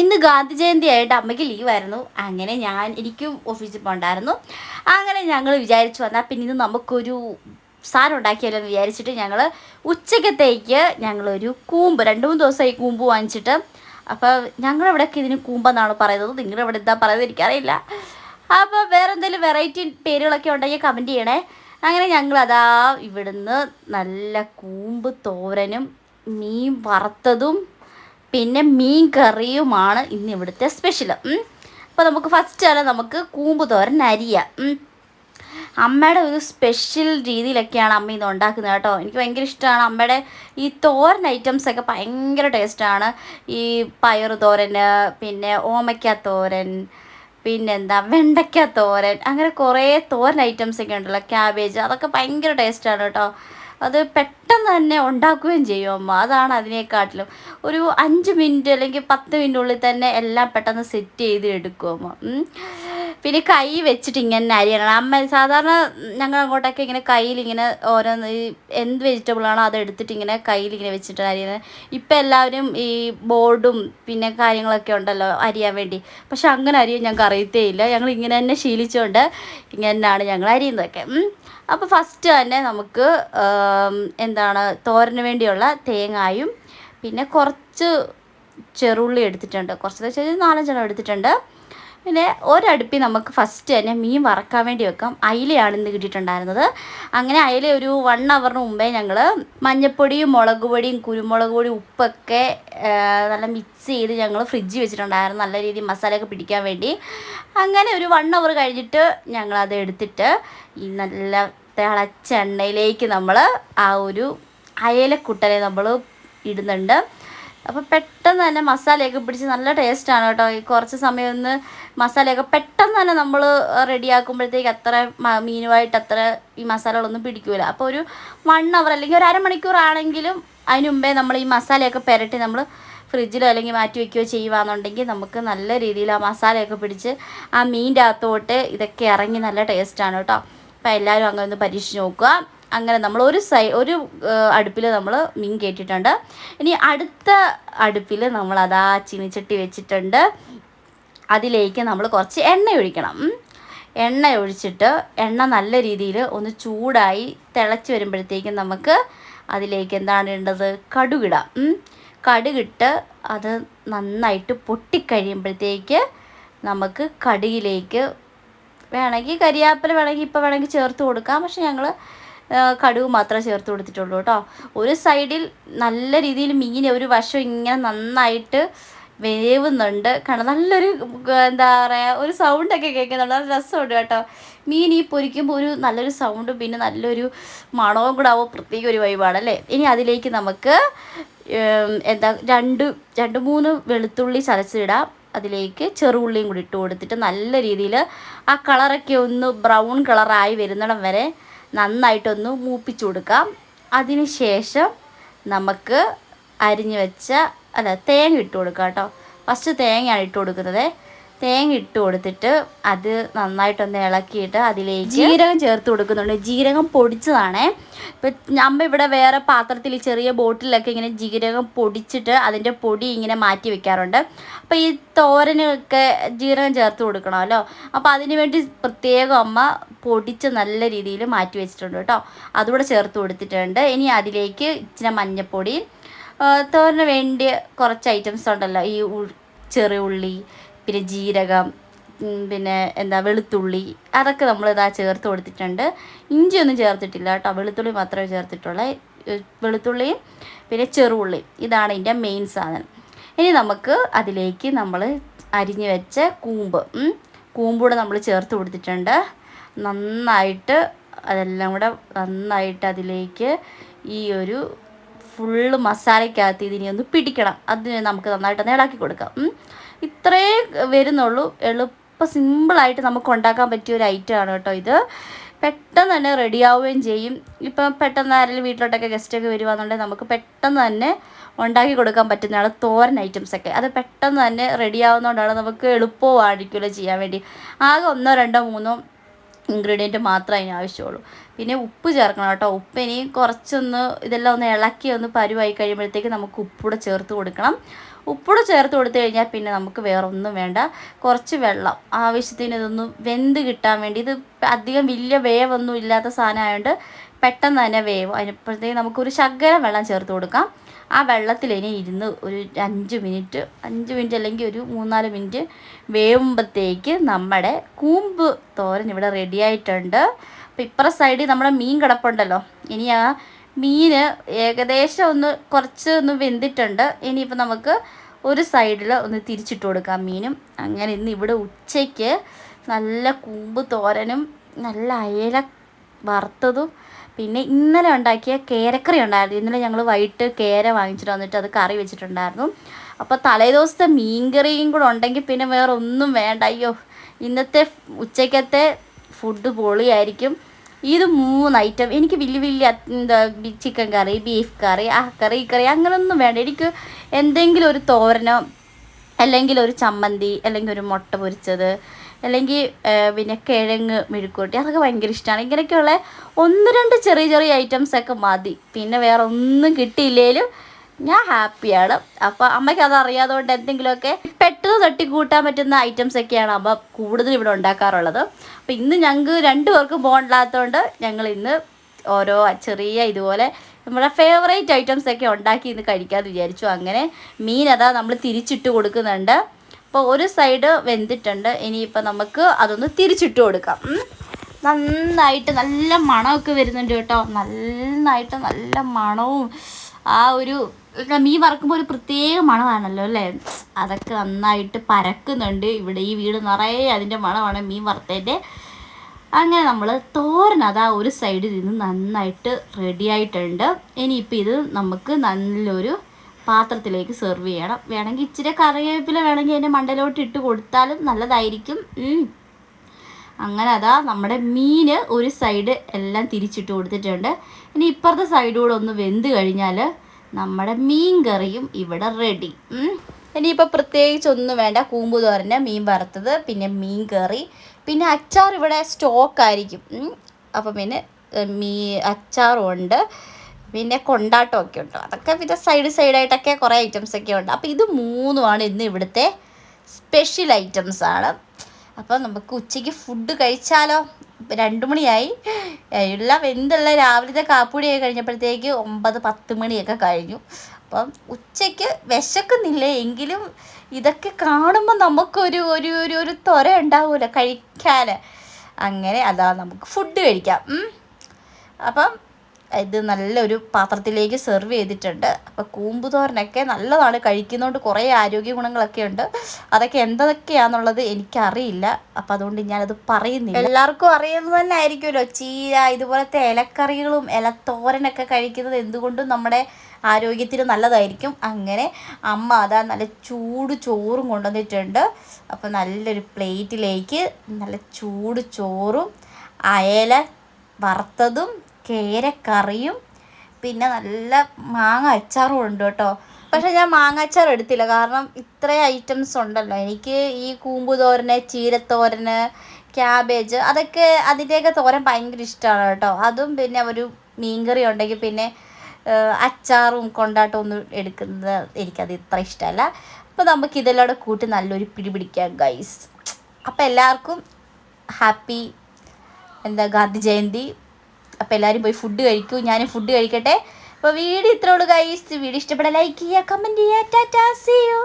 ഇന്ന് ഗാന്ധി ജയന്തി ആയിട്ട് അമ്മയ്ക്ക് ലീവായിരുന്നു. അങ്ങനെ ഞാൻ എനിക്കും ഓഫീസിൽ പോകണ്ടായിരുന്നു അങ്ങനെ ഞങ്ങൾ വിചാരിച്ചു വന്നാൽ പിന്നെ ഇന്ന് നമുക്കൊരു സാധനം ഉണ്ടാക്കിയാലോ എന്ന് വിചാരിച്ചിട്ട് ഞങ്ങൾ ഉച്ചക്കത്തേക്ക് ഞങ്ങളൊരു കൂമ്പ് രണ്ട് മൂന്ന് ദിവസമായി കൂമ്പ് വാങ്ങിച്ചിട്ട്. അപ്പോൾ ഞങ്ങളിവിടെയൊക്കെ ഇതിന് കൂമ്പെന്നാണ് പറയുന്നത്? നിങ്ങളുടെ ഇവിടെ എന്താ പറയുന്നത് എനിക്കറിയില്ല. അപ്പോൾ വേറെ എന്തെങ്കിലും വെറൈറ്റി പേരുകളൊക്കെ ഉണ്ടെങ്കിൽ കമന്റ് ചെയ്യണേ. അങ്ങനെ ഞങ്ങളതാ ഇവിടുന്ന് നല്ല കൂമ്പ് തോരനും മീൻ വറുത്തതും പിന്നെ മീൻ കറിയുമാണ് ഇന്ന് ഇവിടുത്തെ സ്പെഷ്യൽ അപ്പോൾ നമുക്ക് ഫസ്റ്റ് ആണ് നമുക്ക് കൂമ്പ് തോരൻ അരിയാം. അമ്മയുടെ ഒരു സ്പെഷ്യൽ രീതിയിലൊക്കെയാണ് അമ്മ ഇത് ഉണ്ടാക്കുന്നത് കേട്ടോ. എനിക്ക് ഭയങ്കര ഇഷ്ടമാണ് അമ്മയുടെ ഈ തോരൻ ഐറ്റംസ് ഒക്കെ ഭയങ്കര ടേസ്റ്റാണ് ഈ പയർ തോരൻ പിന്നെ ഓമയ്ക്ക തോരൻ പിന്നെന്താ വെണ്ടയ്ക്ക തോരൻ അങ്ങനെ കുറേ തോരൻ ഐറ്റംസ് ഒക്കെ ഉണ്ടല്ലോ. ക്യാബേജ് അതൊക്കെ ഭയങ്കര ടേസ്റ്റാണ് കേട്ടോ. അത് പെട്ടെന്ന് തന്നെ ഉണ്ടാക്കുകയും ചെയ്യും അമ്മ. അതാണ് അതിനെക്കാട്ടിലും. ഒരു അഞ്ച് മിനിറ്റ് അല്ലെങ്കിൽ പത്ത് ഉള്ളിൽ തന്നെ എല്ലാം പെട്ടെന്ന് സെറ്റ് ചെയ്ത് എടുക്കും അമ്മ. പിന്നെ കൈ വെച്ചിട്ട് ഇങ്ങനെ അരിയണം അമ്മ സാധാരണ ഞങ്ങൾ അങ്ങോട്ടൊക്കെ ഇങ്ങനെ കയ്യിൽ ഇങ്ങനെ ഓരോന്ന് ഈ എന്ത് വെജിറ്റബിൾ ആണോ അത് എടുത്തിട്ട് ഇങ്ങനെ കയ്യിൽ ഇങ്ങനെ വെച്ചിട്ട് അരിയുന്നത് ഇപ്പം എല്ലാവരും ഈ ബോർഡും പിന്നെ കാര്യങ്ങളൊക്കെ ഉണ്ടല്ലോ അരിയാൻ വേണ്ടി. പക്ഷെ അങ്ങനെ അരിയാൻ ഞങ്ങൾക്ക് അറിയത്തേ ഇല്ല. ഞങ്ങൾ ഇങ്ങനെ തന്നെ ശീലിച്ചുകൊണ്ട് ഇങ്ങനെയാണ് ഞങ്ങൾ അരിയുന്നതൊക്കെ. അപ്പോൾ ഫസ്റ്റ് തന്നെ നമുക്ക് എന്താണ് തോരന് വേണ്ടിയുള്ള തേങ്ങായും പിന്നെ കുറച്ച് ചെറുള്ളി എടുത്തിട്ടുണ്ട്. കുറച്ച് വെച്ചാൽ നാലഞ്ചെണ്ണം എടുത്തിട്ടുണ്ട്. പിന്നെ ഒരടുപ്പിൽ നമുക്ക് ഫസ്റ്റ് തന്നെ മീൻ വറക്കാൻ വേണ്ടി വെക്കാം. അയിലയാണ് ഇന്ന് കിട്ടിയിട്ടുണ്ടായിരുന്നത്. അങ്ങനെ അയില ഒരു വൺ അവറിന് മുമ്പേ ഞങ്ങൾ മഞ്ഞൾപ്പൊടിയും മുളക് പൊടിയും കുരുമുളക് പൊടിയും ഉപ്പൊക്കെ നല്ല മിക്സ് ചെയ്ത് ഞങ്ങൾ ഫ്രിഡ്ജിൽ വെച്ചിട്ടുണ്ടായിരുന്നു. നല്ല രീതിയിൽ മസാലയൊക്കെ പിടിക്കാൻ വേണ്ടി. അങ്ങനെ ഒരു വൺ അവർ കഴിഞ്ഞിട്ട് ഞങ്ങളത് എടുത്തിട്ട് ഈ നല്ല തിളച്ച എണ്ണയിലേക്ക് നമ്മൾ ആ ഒരു അയലക്കുട്ടനെ നമ്മൾ ഇടുന്നുണ്ട്. അപ്പോൾ പെട്ടെന്ന് തന്നെ മസാലയൊക്കെ പിടിച്ച് നല്ല ടേസ്റ്റാണ് കേട്ടോ. ഈ കുറച്ച് സമയം ഒന്ന് മസാലയൊക്കെ പെട്ടെന്ന് തന്നെ നമ്മൾ റെഡിയാക്കുമ്പോഴത്തേക്ക് അത്ര മീനുമായിട്ട് അത്ര ഈ മസാലകളൊന്നും പിടിക്കൂല. അപ്പോൾ ഒരു വൺ അവർ അല്ലെങ്കിൽ ഒരു അരമണിക്കൂർ ആണെങ്കിലും അതിന് മുമ്പേ നമ്മൾ ഈ മസാലയൊക്കെ പുരട്ടി നമ്മൾ ഫ്രിഡ്ജിലോ അല്ലെങ്കിൽ മാറ്റി വയ്ക്കുകയോ ചെയ്യുകയാണെന്നുണ്ടെങ്കിൽ നമുക്ക് നല്ല രീതിയിൽ ആ മസാലയൊക്കെ പിടിച്ച് ആ മീന്റെ അകത്തോട്ട് ഇതൊക്കെ ഇറങ്ങി നല്ല ടേസ്റ്റാണ് കേട്ടോ. അപ്പോൾ എല്ലാവരും അങ്ങനെ ഒന്ന് പരീക്ഷിച്ച് നോക്കുക. അങ്ങനെ നമ്മൾ ഒരു സൈ ഒരു അടുപ്പിൽ നമ്മൾ മീൻ കയറ്റിയിട്ടുണ്ട് ഇനി അടുത്ത അടുപ്പിൽ നമ്മൾ അതാ ചീനിച്ചട്ടി വെച്ചിട്ടുണ്ട്. അതിലേക്ക് നമ്മൾ കുറച്ച് എണ്ണ ഒഴിക്കണം. എണ്ണ ഒഴിച്ചിട്ട് എണ്ണ നല്ല രീതിയിൽ ഒന്ന് ചൂടായി തിളച്ച് വരുമ്പോഴത്തേക്കും നമുക്ക് അതിലേക്ക് എന്താണ് വേണ്ടത് കടുകിടാം. കടുകിട്ട് അത് നന്നായിട്ട് പൊട്ടിക്കഴിയുമ്പോഴത്തേക്ക് നമുക്ക് കടുകിലേക്ക് വേണമെങ്കിൽ കരിയാപ്പില വേണമെങ്കിൽ ഇപ്പോൾ വേണമെങ്കിൽ ചേർത്ത് കൊടുക്കാം. പക്ഷെ ഞങ്ങൾ കടുക് മാത്രമേ ചേർത്ത് കൊടുത്തിട്ടുള്ളൂ കേട്ടോ. ഒരു സൈഡിൽ നല്ല രീതിയിൽ മീൻ ഒരു വശം ഇങ്ങനെ നന്നായിട്ട് വേവുന്നുണ്ട്. കാരണം നല്ലൊരു എന്താ പറയുക ഒരു സൗണ്ടൊക്കെ കേൾക്കുന്നുണ്ട്. നല്ല രസമുണ്ട് കേട്ടോ. മീൻ ഈ പൊരിക്കുമ്പോൾ ഒരു നല്ലൊരു സൗണ്ടും പിന്നെ നല്ലൊരു മണവും കൂടെ ആവുമ്പോൾ പ്രത്യേക ഒരു വൈബാണ് അല്ലേ? ഇനി അതിലേക്ക് നമുക്ക് എന്താ രണ്ട് രണ്ട് മൂന്ന് വെളുത്തുള്ളി ചതച്ചിടാം. അതിലേക്ക് ചെറുള്ളിയും കൂടി ഇട്ട് കൊടുത്തിട്ട് നല്ല രീതിയിൽ ആ കളറൊക്കെ ഒന്ന് ബ്രൗൺ കളറായി വരുന്നിടം വരെ നന്നായിട്ടൊന്ന് മൂപ്പിച്ചു കൊടുക്കാം. അതിന് ശേഷം നമുക്ക് അരിഞ്ഞു വെച്ച അല്ല തേങ്ങ ഇട്ട് കൊടുക്കാം കേട്ടോ. ഫസ്റ്റ് തേങ്ങയാണ് ഇട്ട് കൊടുക്കുന്നത്. തേങ്ങ ഇട്ട് കൊടുത്തിട്ട് അത് നന്നായിട്ടൊന്ന് ഇളക്കിയിട്ട് അതിലേക്ക് ജീരകം ചേർത്ത് കൊടുക്കുന്നുണ്ട്. ജീരകം പൊടിച്ചതാണേ. ഇപ്പം അമ്മ ഇവിടെ വേറെ പാത്രത്തിൽ ചെറിയ ബോട്ടിലൊക്കെ ഇങ്ങനെ ജീരകം പൊടിച്ചിട്ട് അതിന്റെ പൊടി ഇങ്ങനെ മാറ്റി വെക്കാറുണ്ട്. അപ്പോൾ ഈ തോരനൊക്കെ ജീരകം ചേർത്ത് കൊടുക്കണമല്ലോ അപ്പോൾ അതിന് വേണ്ടി പ്രത്യേകം അമ്മ പൊടിച്ച് നല്ല രീതിയിൽ മാറ്റി വെച്ചിട്ടുണ്ട് കേട്ടോ. അതുകൂടെ ചേർത്ത് കൊടുത്തിട്ടുണ്ട്. ഇനി അതിലേക്ക് ഇച്ചിരി മഞ്ഞപ്പൊടി. തോരന് വേണ്ടിയ കുറച്ച് ഐറ്റംസ് ഉണ്ടല്ലോ. ഈ ചെറിയ ഉള്ളി പിന്നെ ജീരകം പിന്നെ എന്താ വെളുത്തുള്ളി അതൊക്കെ നമ്മൾ ഇതാ ചേർത്ത് കൊടുത്തിട്ടുണ്ട്. ഇഞ്ചിയൊന്നും ചേർത്തിട്ടില്ല കേട്ടോ. വെളുത്തുള്ളി മാത്രമേ ചേർത്തിട്ടുള്ളൂ. വെളുത്തുള്ളിയും പിന്നെ ചെറുള്ളിയും. ഇതാണ് ഇതിന്റെ മെയിൻ സാധനം. ഇനി നമുക്ക് അതിലേക്ക് നമ്മൾ അരിഞ്ഞു വെച്ച കൂമ്പ് കൂമ്പൂടെ നമ്മൾ ചേർത്ത് കൊടുത്തിട്ടുണ്ട്. നന്നായിട്ട് അതെല്ലാം കൂടെ നന്നായിട്ട് അതിലേക്ക് ഈ ഒരു ഫുള്ള് മസാലയ്ക്കകത്ത് ഇതിനെ ഒന്ന് പിടിക്കണം. അതിന് നമുക്ക് നന്നായിട്ടൊന്ന് ഇളക്കി കൊടുക്കാം. ഇത്രേ വരുന്നുള്ളൂ. എളുപ്പ സിമ്പിളായിട്ട് നമുക്ക് ഉണ്ടാക്കാൻ പറ്റിയ ഒരു ഐറ്റം ആണ് കേട്ടോ ഇത്. പെട്ടെന്ന് തന്നെ റെഡിയാവുകയും ചെയ്യും. ഇപ്പം പെട്ടെന്ന് ആരെങ്കിലും വീട്ടിലോട്ടൊക്കെ ഗസ്റ്റൊക്കെ വരുവാന്നുണ്ടെങ്കിൽ നമുക്ക് പെട്ടെന്ന് തന്നെ ഉണ്ടാക്കി കൊടുക്കാൻ പറ്റുന്നതാണ് തോരൻ ഐറ്റംസൊക്കെ അത് പെട്ടെന്ന് തന്നെ റെഡിയാവുന്നതുകൊണ്ടാണ് നമുക്ക് എളുപ്പവും ആയിരിക്കുമല്ലോ ചെയ്യാൻ വേണ്ടി. ആകെ ഒന്നോ രണ്ടോ മൂന്നോ ഇൻഗ്രീഡിയന്റ് മാത്രമേ അതിന് ആവശ്യമുള്ളൂ. പിന്നെ ഉപ്പ് ചേർക്കണം കേട്ടോ. ഉപ്പ് ഇനി കുറച്ചൊന്ന് ഇതെല്ലാം ഒന്ന് ഇളക്കി ഒന്ന് പരുവായി കഴിയുമ്പോഴത്തേക്ക് നമുക്ക് ഉപ്പൂടെ ചേർത്ത് കൊടുക്കണം. ഉപ്പുകൂടെ ചേർത്ത് കൊടുത്തു കഴിഞ്ഞാൽ പിന്നെ നമുക്ക് വേറെ ഒന്നും വേണ്ട. കുറച്ച് വെള്ളം ആവശ്യത്തിന് ഇതൊന്ന് വെന്ത് കിട്ടാൻ വേണ്ടി. ഇത് അധികം വലിയ വേവൊന്നും ഇല്ലാത്ത സാധനമായതുകൊണ്ട് പെട്ടെന്ന് തന്നെ വേവ്. അതിനപ്പോഴത്തേക്ക് നമുക്കൊരു ശകലം വെള്ളം ചേർത്ത് കൊടുക്കാം. ആ വെള്ളത്തിൽ ഇനി ഇരുന്ന് ഒരു അഞ്ച് മിനിറ്റ് അഞ്ച് മിനിറ്റ് അല്ലെങ്കിൽ ഒരു മൂന്നാൽ മിനിറ്റ് വേവുമ്പോഴത്തേക്ക് നമ്മുടെ കൂമ്പ് തോരൻ ഇവിടെ റെഡിയായിട്ടുണ്ട് അപ്പോൾ ഇപ്പുറ സൈഡിൽ നമ്മുടെ മീൻ കിടപ്പുണ്ടല്ലോ. ഇനി ആ മീൻ ഏകദേശം ഒന്ന് കുറച്ച് ഒന്ന് വെന്തിട്ടുണ്ട്. ഇനിയിപ്പോൾ നമുക്ക് ഒരു സൈഡിൽ ഒന്ന് തിരിച്ചിട്ട് കൊടുക്കാം മീനും. അങ്ങനെ ഇന്ന് ഇവിടെ ഉച്ചയ്ക്ക് നല്ല കൂമ്പ് തോരനും നല്ല അയല വറുത്തതും പിന്നെ ഇന്നലെ ഉണ്ടാക്കിയ കേരക്കറി ഉണ്ടായിരുന്നു. ഇന്നലെ ഞങ്ങൾ വൈകിട്ട് കേര വാങ്ങിച്ചിട്ട് വന്നിട്ട് അത് കറി വെച്ചിട്ടുണ്ടായിരുന്നു. അപ്പോൾ തലേദിവസത്തെ മീൻകറിയും കൂടെ ഉണ്ടെങ്കിൽ പിന്നെ വേറെ ഒന്നും വേണ്ട. അയ്യോ ഇന്നത്തെ ഉച്ചക്കത്തെ ഫുഡ് പൊളിയായിരിക്കും. ഇത് മൂന്ന് ഐറ്റം എനിക്ക് വലിയ വലിയ എന്താ ചിക്കൻ കറി ബീഫ് കറി ആ കറി കറി അങ്ങനെയൊന്നും വേണ്ട. എനിക്ക് എന്തെങ്കിലും ഒരു തോരനോ അല്ലെങ്കിൽ ഒരു ചമ്മന്തി അല്ലെങ്കിൽ ഒരു മുട്ട പൊരിച്ചത് അല്ലെങ്കിൽ പിന്നെ കിഴങ്ങ് മെഴുക്കൂട്ടി അതൊക്കെ ഭയങ്കര ഇഷ്ടമാണ് ഇങ്ങനെയൊക്കെയുള്ള ഒന്ന് രണ്ട് ചെറിയ ചെറിയ ഐറ്റംസൊക്കെ മതി. പിന്നെ വേറെ ഒന്നും കിട്ടിയില്ലേലും ഞാൻ ഹാപ്പിയാണ്. അപ്പോൾ അമ്മയ്ക്ക് അത് അറിയാതുകൊണ്ട് എന്തെങ്കിലുമൊക്കെ പെട്ടെന്ന് തട്ടി കൂട്ടാൻ പറ്റുന്ന ഐറ്റംസ് ഒക്കെയാണ് അമ്മ കൂടുതൽ ഇവിടെ ഉണ്ടാക്കാറുള്ളത്. അപ്പോൾ ഇന്ന് ഞങ്ങൾക്ക് രണ്ടു പേർക്കും ബോണ്ടില്ലാത്തതുകൊണ്ട് ഞങ്ങൾ ഇന്ന് ഓരോ ചെറിയ ഇതുപോലെ നമ്മുടെ ഫേവറേറ്റ് ഐറ്റംസ് ഒക്കെ ഉണ്ടാക്കി ഇന്ന് കഴിക്കാമെന്ന് വിചാരിച്ചു. അങ്ങനെ മീൻ അതാ നമ്മൾ തിരിച്ചിട്ട് കൊടുക്കുന്നുണ്ട്. അപ്പോൾ ഒരു സൈഡ് വെന്തിട്ടുണ്ട്. ഇനിയിപ്പോൾ നമുക്ക് അതൊന്ന് തിരിച്ചിട്ട് കൊടുക്കാം. നന്നായിട്ട് നല്ല മണമൊക്കെ വരുന്നുണ്ട് കേട്ടോ. നന്നായിട്ട് നല്ല മണവും ആ ഒരു മീൻ വറക്കുമ്പോൾ ഒരു പ്രത്യേക മണമാണല്ലോ അല്ലേ? അതൊക്കെ നന്നായിട്ട് പരക്കുന്നുണ്ട്. ഇവിടെ ഈ വീട് നിറയെ അതിന്റെ മണമാണ് മീൻ വറുത്തതിന്റെ അങ്ങനെ നമ്മൾ തോരൻ അത് ആ ഒരു സൈഡിൽ നിന്ന് നന്നായിട്ട് റെഡിയായിട്ടുണ്ട് ഇനിയിപ്പോൾ ഇത് നമുക്ക് നല്ലൊരു പാത്രത്തിലേക്ക് സെർവ് ചെയ്യണം. വേണമെങ്കിൽ ഇച്ചിരി കറിവേപ്പില വേണമെങ്കിൽ അതിന്റെ മണ്ടലോട്ട് ഇട്ട് കൊടുത്താലും നല്ലതായിരിക്കും. അങ്ങനെ അതാ നമ്മുടെ മീൻ ഒരു സൈഡ് എല്ലാം തിരിച്ചിട്ട് കൊടുത്തിട്ടുണ്ട്. ഇനി ഇപ്പുറത്തെ സൈഡ് കൂടെ ഒന്ന് വെന്ത് കഴിഞ്ഞാൽ നമ്മുടെ മീൻ കറിയും ഇവിടെ റെഡി ഇനിയിപ്പോൾ പ്രത്യേകിച്ച് ഒന്നും വേണ്ട. കൂമ്പ് തോരന് മീൻ വറുത്തത് പിന്നെ മീൻ കറി പിന്നെ അച്ചാർ ഇവിടെ സ്റ്റോക്ക് ആയിരിക്കും. അപ്പം പിന്നെ മീ അച്ചാറും ഉണ്ട് പിന്നെ കൊണ്ടാട്ടമൊക്കെ ഉണ്ട്. അതൊക്കെ പിന്നെ സൈഡ് സൈഡായിട്ടൊക്കെ കുറേ ഐറ്റംസ് ഒക്കെ ഉണ്ട്. അപ്പോൾ ഇത് മൂന്നുമാണ് ഇന്ന് ഇവിടുത്തെ സ്പെഷ്യൽ ഐറ്റംസ് ആണ്. അപ്പോൾ നമുക്ക് ഉച്ചയ്ക്ക് ഫുഡ് കഴിച്ചാലോ? രണ്ട് മണിയായി. എല്ലാം എന്തുള്ള രാവിലത്തെ കാപ്പുടിയൊക്കെ കഴിഞ്ഞപ്പോഴത്തേക്ക് ഒമ്പത് പത്ത് മണിയൊക്കെ കഴിഞ്ഞു. അപ്പം ഉച്ചയ്ക്ക് വിശക്കുന്നില്ല. എങ്കിലും ഇതൊക്കെ കാണുമ്പോൾ നമുക്കൊരു ഒരു ഒരു ഒരു ത്വര ഉണ്ടാവില്ല കഴിക്കാൻ അങ്ങനെ അതാ നമുക്ക് ഫുഡ് കഴിക്കാം. അപ്പം ഇത് നല്ലൊരു പാത്രത്തിലേക്ക് സെർവ് ചെയ്തിട്ടുണ്ട്. അപ്പോൾ കൂമ്പുതോരനൊക്കെ നല്ലതാണ്. കഴിക്കുന്നതുകൊണ്ട് കുറേ ആരോഗ്യ ഗുണങ്ങളൊക്കെ ഉണ്ട്. അതൊക്കെ എന്തൊക്കെയാണെന്നുള്ളത് എനിക്കറിയില്ല. അപ്പം അതുകൊണ്ട് ഞാനത് പറയുന്നില്ല. എല്ലാവർക്കും അറിയുന്നത് തന്നെ ആയിരിക്കുമല്ലോ. ചീര ഇതുപോലത്തെ ഇലക്കറികളും ഇലത്തോരനൊക്കെ കഴിക്കുന്നത് എന്തുകൊണ്ടും നമ്മുടെ ആരോഗ്യത്തിന് നല്ലതായിരിക്കും. അങ്ങനെ അമ്മ അതാ നല്ല ചൂട് ചോറും കൊണ്ടുവന്നിട്ടുണ്ട്. അപ്പോൾ നല്ലൊരു പ്ലേറ്റിലേക്ക് നല്ല ചൂട് ചോറും അയല വറുത്തതും കേരക്കറിയും പിന്നെ നല്ല മാങ്ങ അച്ചാറും ഉണ്ട് കേട്ടോ. പക്ഷെ ഞാൻ മാങ്ങ അച്ചാർ എടുത്തില്ല. കാരണം ഇത്രയും ഐറ്റംസ് ഉണ്ടല്ലോ. എനിക്ക് ഈ കൂമ്പു തോരന് ചീരത്തോരന് ക്യാബേജ് അതൊക്കെ അതിന്റെയൊക്കെ തോരൻ ഭയങ്കര ഇഷ്ടമാണ് കേട്ടോ. അതും പിന്നെ ഒരു മീൻകറി ഉണ്ടെങ്കിൽ പിന്നെ അച്ചാറും കൊണ്ടാട്ടവും ഒന്നും എടുക്കുന്നത് എനിക്കത് ഇത്ര ഇഷ്ടമല്ല. അപ്പോൾ നമുക്ക് ഇതെല്ലാം കൂടെ കൂട്ടി നല്ലൊരു പിടി പിടിക്കാം ഗൈസ് അപ്പോൾ എല്ലാവർക്കും ഹാപ്പി എന്താ ഗാന്ധി ജയന്തി. അപ്പോൾ എല്ലാവരും പോയി ഫുഡ് കഴിക്കൂ ഞാനും ഫുഡ് കഴിക്കട്ടെ. അപ്പോൾ വീഡിയോ ഇത്രയുള്ളൂ ഗൈസ് വീഡിയോ ഇഷ്ടപ്പെടാൻ ലൈക്ക് ചെയ്യുക കമന്റ് ചെയ്യുക. Tata see you